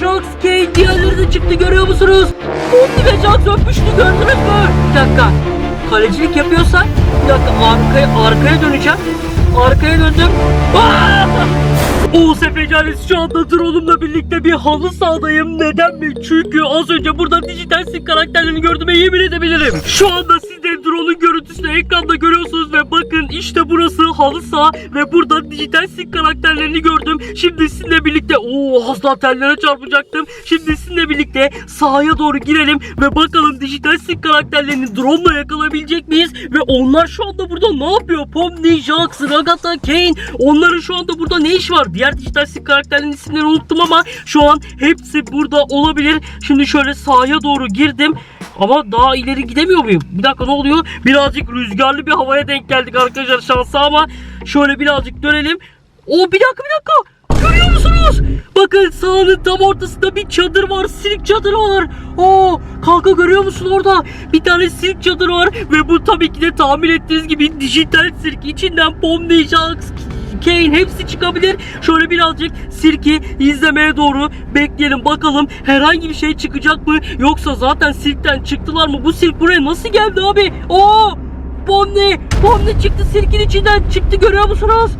Jax, Kane diğerleri de çıktı görüyor musunuz? Pomni ve Jax öpüştü gördünüz mü? Bir dakika. Kalecilik yapıyorsak bir dakika arkaya, arkaya döneceğim. Arkaya döndüm. Aa! Oğuz Efe Canis şu anda drone'umla birlikte bir halı sahadayım. Neden mi? Çünkü az önce burada dijital karakterlerini gördüğüme yemin edebilirim. Şu anda siz de drone'un görüntüsünü ekranda görüyorsunuz ve bakın işte burası halı saha ve burada dijital sim karakterlerini gördüm. Şimdi sizinle birlikte ooo asla tellere çarpacaktım. Şimdi sizinle birlikte sahaya doğru girelim ve bakalım dijital sim karakterlerini drone'la yakalayabilecek miyiz? Ve onlar şu anda burada ne yapıyor? Pomni, Jax, Ragata, Kane onların şu anda burada ne iş var? Diğer dijital sim karakterlerin isimlerini unuttum ama şu an hepsi burada olabilir. Şimdi şöyle sahaya doğru girdim. Ama daha ileri gidemiyor muyum? Bir dakika ne oluyor? Birazcık rüzgarlı bir havaya denk geldik arkadaşlar şansa ama şöyle birazcık dönelim. O bir dakika bir dakika. Görüyor musunuz? Bakın sahanın tam ortasında bir çadır var. Silk çadırı var. Oo, kanka görüyor musun orada? Bir tane silk çadırı var ve bu tabii ki de tahmin ettiğiniz gibi dijital sirk. içinden Pomni, Jax, Kane hepsi çıkabilir. Şöyle birazcık sirki izlemeye doğru bekleyelim bakalım herhangi bir şey çıkacak mı yoksa zaten sirkten çıktılar mı? Bu sirk buraya nasıl geldi abi? Oo! Pomni! Pomni çıktı sirkin içinden çıktı görüyor musunuz?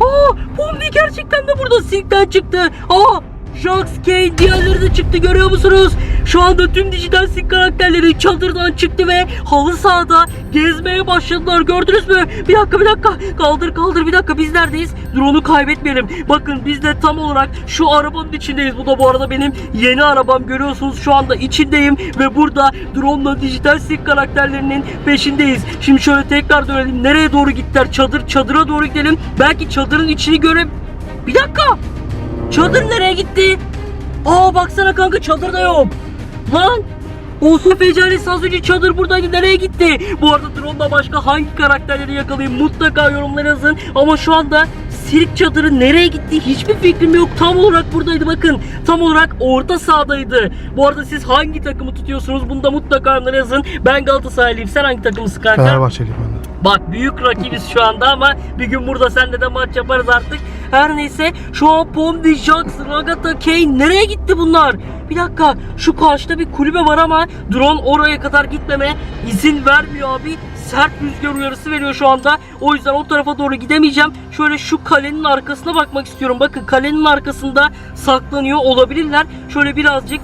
Aa! Pomni gerçekten de burada sirkten çıktı. Aa! Kane diğerleri de çıktı görüyor musunuz? Şu anda tüm dijital sirk karakterleri çadırdan çıktı ve halı sahada gezmeye başladılar gördünüz mü? Bir dakika bir dakika kaldır kaldır bir dakika biz neredeyiz? Drone'u kaybetmeyelim. Bakın biz de tam olarak şu arabanın içindeyiz. Bu da bu arada benim yeni arabam görüyorsunuz şu anda içindeyim ve burada drone'la dijital sirk karakterlerinin peşindeyiz. Şimdi şöyle tekrar dönelim. Nereye doğru gittiler? Çadır çadıra doğru gidelim. Belki çadırın içini göre... Bir dakika. Çadır nereye gitti? Aa baksana kanka çadır da yok. Lan Olsun Fecalis az önce çadır buradaydı nereye gitti? Bu arada drone'da başka hangi karakterleri yakalayayım mutlaka yorumlara yazın. Ama şu anda sirk çadırı nereye gitti hiçbir fikrim yok. Tam olarak buradaydı bakın. Tam olarak orta sahadaydı. Bu arada siz hangi takımı tutuyorsunuz? Bunu da mutlaka yorumlara yazın. Ben Galatasaraylıyım. Sen hangi takımısın kanka? Fenerbahçeliyim ben de. Bak büyük rakibiz şu anda ama bir gün burada senle de maç yaparız artık. Her neyse şu an Pomdi, Jax, Ragata, Kane nereye gitti bunlar? Bir dakika şu karşıda bir kulübe var ama drone oraya kadar gitmeme izin vermiyor abi. Sert rüzgar uyarısı veriyor şu anda. O yüzden o tarafa doğru gidemeyeceğim. Şöyle şu kalenin arkasına bakmak istiyorum. Bakın kalenin arkasında saklanıyor olabilirler. Şöyle birazcık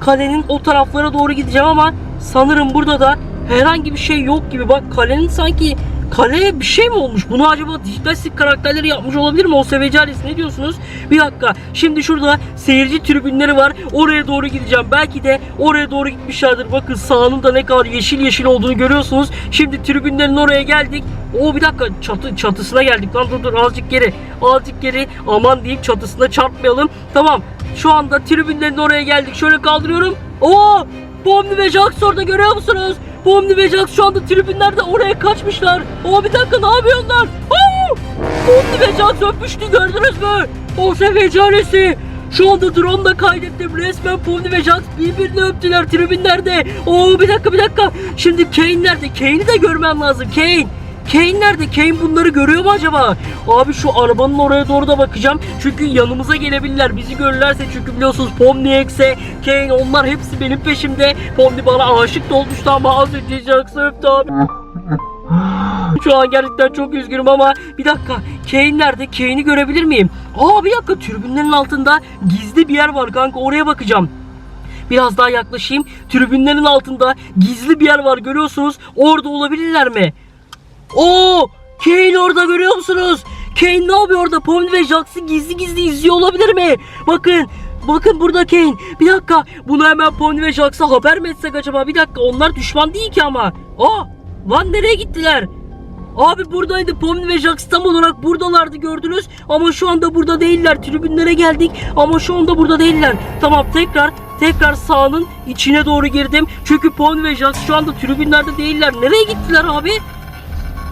kalenin o taraflara doğru gideceğim ama sanırım burada da herhangi bir şey yok gibi. Bak kalenin sanki kaleye bir şey mi olmuş? Bunu acaba dijital sik karakterleri yapmış olabilir mi? O seveci ne diyorsunuz? Bir dakika. Şimdi şurada seyirci tribünleri var. Oraya doğru gideceğim. Belki de oraya doğru gitmişlerdir. Bakın sahanın da ne kadar yeşil yeşil olduğunu görüyorsunuz. Şimdi tribünlerin oraya geldik. O bir dakika çatı çatısına geldik lan dur dur azıcık geri. Azıcık geri. Aman deyip çatısına çarpmayalım. Tamam. Şu anda tribünlerin oraya geldik. Şöyle kaldırıyorum. Oo! Pomni ve Jax orada görüyor musunuz? Pomni ve Jax şu anda tribünlerde oraya kaçmışlar. Oo bir dakika ne yapıyorlar? Oo! Pomni ve Jax öpüştü gördünüz mü? O sefer Şu anda drone da kaydettim. Resmen Pomni ve Jax birbirini öptüler tribünlerde. Oo bir dakika bir dakika. Şimdi Kane nerede? Kane'i de görmem lazım. Kane. Kane nerede? Kane bunları görüyor mu acaba? Abi şu arabanın oraya doğru da bakacağım. Çünkü yanımıza gelebilirler. Bizi görürlerse çünkü biliyorsunuz Pomniex'e, Kane onlar hepsi benim peşimde. Pomni bana aşık da olmuştu ama az önce Jax'ı öptü abi. Şu an gerçekten çok üzgünüm ama bir dakika Kane nerede? Kane'i görebilir miyim? Aa bir dakika tribünlerin altında gizli bir yer var kanka oraya bakacağım. Biraz daha yaklaşayım. Tribünlerin altında gizli bir yer var görüyorsunuz. Orada olabilirler mi? Oo! Kane orada görüyor musunuz? Kane ne yapıyor orada? Pomni ve Jax'ı gizli gizli izliyor olabilir mi? Bakın Bakın burada Kane. Bir dakika. Bunu hemen Pomni ve Jax'a haber mi etsek acaba? Bir dakika. Onlar düşman değil ki ama. Aa! Lan nereye gittiler? Abi buradaydı Pomni ve Jax tam olarak buradalardı gördünüz ama şu anda burada değiller tribünlere geldik ama şu anda burada değiller tamam tekrar tekrar sahanın içine doğru girdim çünkü Pomni ve Jax şu anda tribünlerde değiller nereye gittiler abi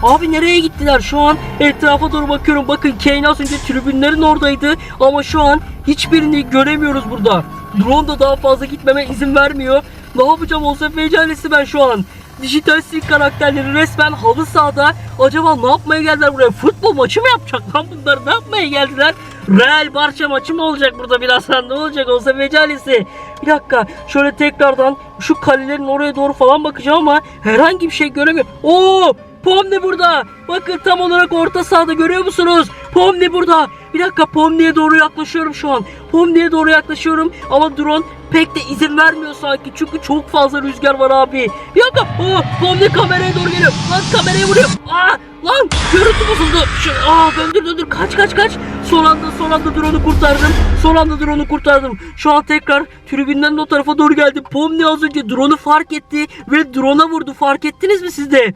Abi nereye gittiler? Şu an etrafa doğru bakıyorum. Bakın Kane az önce tribünlerin oradaydı. Ama şu an hiçbirini göremiyoruz burada. Drone da daha fazla gitmeme izin vermiyor. Ne yapacağım olsa fecalesi ben şu an. Dijital sirk karakterleri resmen halı sahada. Acaba ne yapmaya geldiler buraya? Futbol maçı mı yapacak lan bunlar? Ne yapmaya geldiler? Real Barça maçı mı olacak burada birazdan ne olacak olsa mecalisi. Bir dakika şöyle tekrardan şu kalelerin oraya doğru falan bakacağım ama herhangi bir şey göremiyorum. Oo Pomni burada. Bakın tam olarak orta sahada görüyor musunuz? Pomni burada. Bir dakika Pomni'ye doğru yaklaşıyorum şu an. Pomni'ye doğru yaklaşıyorum ama drone pek de izin vermiyor sanki. Çünkü çok fazla rüzgar var abi. Bir dakika. Oo, Pomni kameraya doğru geliyor. Lan kameraya vuruyor. Aa, lan görüntü bozuldu. Şu, aa, döndür döndür. Kaç kaç kaç. Son anda son anda drone'u kurtardım. Son anda drone'u kurtardım. Şu an tekrar tribünden o tarafa doğru geldim. Pomni az önce drone'u fark etti ve drone'a vurdu. Fark ettiniz mi siz de?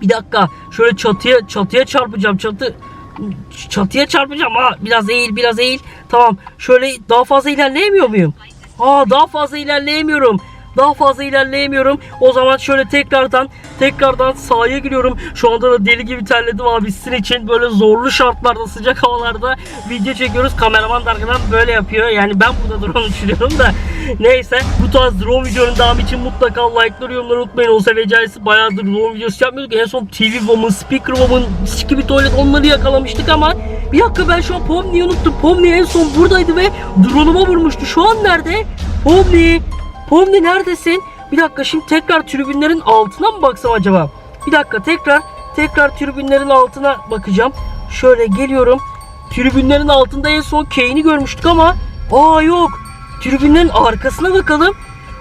Bir dakika. Şöyle çatıya çatıya çarpacağım. Çatı çatıya çarpacağım. Ha biraz eğil, biraz eğil. Tamam. Şöyle daha fazla ilerleyemiyor muyum? Aa daha fazla ilerleyemiyorum. Daha fazla ilerleyemiyorum. O zaman şöyle tekrardan tekrardan sahaya giriyorum. Şu anda da deli gibi terledim abi. Sizin için böyle zorlu şartlarda, sıcak havalarda video çekiyoruz. Kameraman da arkadan böyle yapıyor. Yani ben burada drone uçuruyorum da. Neyse bu tarz drone videonun devamı için mutlaka like'ları yorumları unutmayın. Olsa ve caizse bayağıdır drone videosu yapmıyorduk. En son TV Woman, Speaker Woman, gibi tuvalet onları yakalamıştık ama bir dakika ben şu an Pomni'yi unuttum. Pomni en son buradaydı ve drone'uma vurmuştu. Şu an nerede? Pomni! Pomni neredesin? Bir dakika şimdi tekrar tribünlerin altına mı baksam acaba? Bir dakika tekrar tekrar tribünlerin altına bakacağım. Şöyle geliyorum. Tribünlerin altında en son Kane'i görmüştük ama aa yok. Tribünlerin arkasına bakalım.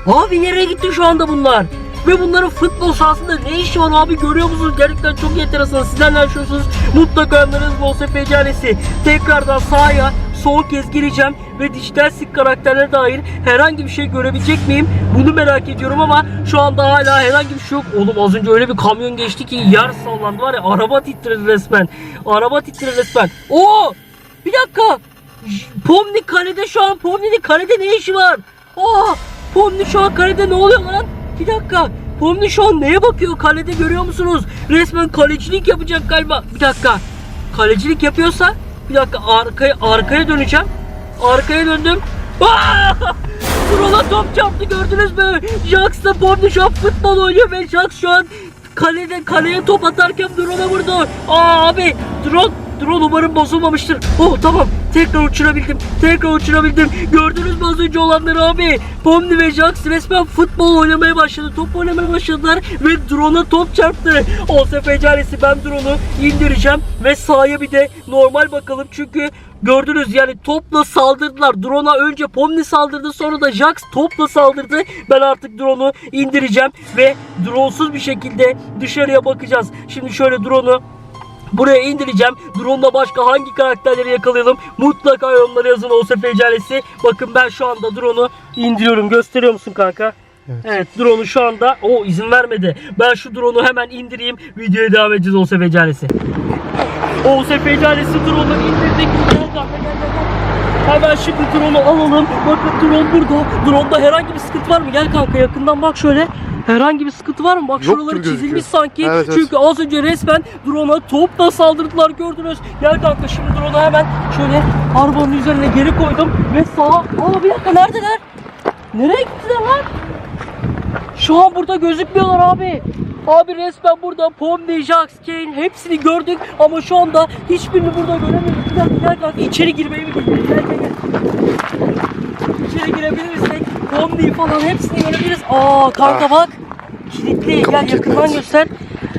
Abi nereye gitti şu anda bunlar? Ve bunların futbol sahasında ne işi var abi görüyor musunuz? Gerçekten çok enteresan. Sizler ne yaşıyorsunuz? Mutlaka öneriniz olsa fecanesi. Tekrardan sahaya son kez gireceğim ve dijital sik karakterlere dair herhangi bir şey görebilecek miyim? Bunu merak ediyorum ama şu anda hala herhangi bir şey yok. Oğlum az önce öyle bir kamyon geçti ki yer sallandı var ya araba titredi resmen. Araba titredi resmen. Oo! Bir dakika. Pomni kalede şu an. Pomni'nin kalede ne işi var? Aa! Pomni şu an kalede ne oluyor lan? Bir dakika. Pomni şu an neye bakıyor? Kalede görüyor musunuz? Resmen kalecilik yapacak galiba. Bir dakika. Kalecilik yapıyorsa bir dakika arkaya arkaya döneceğim. Arkaya döndüm. Aa! Drone'a top çarptı gördünüz mü? Jax'la Pomni şu an futbol oynuyor ve Jax şu an kalede kaleye top atarken drone'a vurdu. Aa abi drone drone umarım bozulmamıştır. Oh tamam tekrar uçurabildim. Tekrar uçurabildim. Gördünüz mü az önce olanları abi? Pomni ve Jax resmen futbol oynamaya başladı. Top oynamaya başladılar ve drone'a top çarptı. Olsa fecaresi ben drone'u indireceğim ve sahaya bir de normal bakalım çünkü Gördünüz yani topla saldırdılar. Drone'a önce Pomni saldırdı sonra da Jax topla saldırdı. Ben artık drone'u indireceğim ve drone'suz bir şekilde dışarıya bakacağız. Şimdi şöyle drone'u Buraya indireceğim. Drone'da başka hangi karakterleri yakalayalım? Mutlaka yorumlara yazın olsa fecaresi. Bakın ben şu anda drone'u indiriyorum. Gösteriyor musun kanka? Evet, drone'u şu anda o izin vermedi. Ben şu drone'u hemen indireyim. Videoya devam edeceğiz olsa fecaresi. Olsa fecaresi drone'u indirdik. Gel kanka gel gel gel. Hemen şimdi drone'u alalım. Bakın drone burada. Drone'da herhangi bir sıkıntı var mı? Gel kanka yakından bak şöyle. Herhangi bir sıkıntı var mı? Bak Yok şuraları gözüküyor. çizilmiş sanki. Evet, evet. Çünkü az önce resmen drone'a topla saldırdılar gördünüz. Gel kanka şimdi drone'u hemen şöyle arabanın üzerine geri koydum ve sağa... Aa bir dakika neredeler? Nereye gittiler lan? Şu an burada gözükmüyorlar abi. Abi resmen burada Pomni, Jax, Kane hepsini gördük ama şu anda hiçbirini burada göremiyoruz. Bir dakika gel kanka içeri girmeyi mi? Gel gel gel. İçeri girebilirsek Pomni'yi falan hepsini görebiliriz. Aa kanka Ah. bak. Kilitli. Gel yakından göster.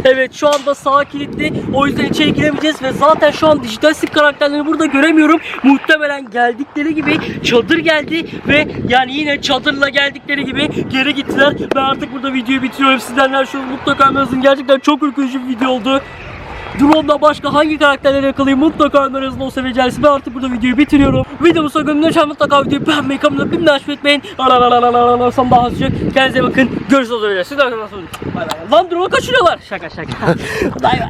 Evet şu anda sağ kilitli. O yüzden içeri giremeyeceğiz ve zaten şu an dijital sik karakterlerini burada göremiyorum. Muhtemelen geldikleri gibi çadır geldi ve yani yine çadırla geldikleri gibi geri gittiler. Ben artık burada videoyu bitiriyorum. Sizden şu mutlaka yazın. Gerçekten çok ürkütücü bir video oldu. Drone'da başka hangi karakterleri yakalayayım mutlaka öneriniz olsa vecerisi. Ben artık burada videoyu bitiriyorum. Videomu sonuna an mutlaka videoyu beğenmeyi, kanalıma bir açmayı unutmayın. Arararararararsam daha sıcak. Kendinize bakın. Görüşürüz. Sizden sonra. Bay bay. Lan drone'u kaçırıyorlar. Şaka şaka. bay bay.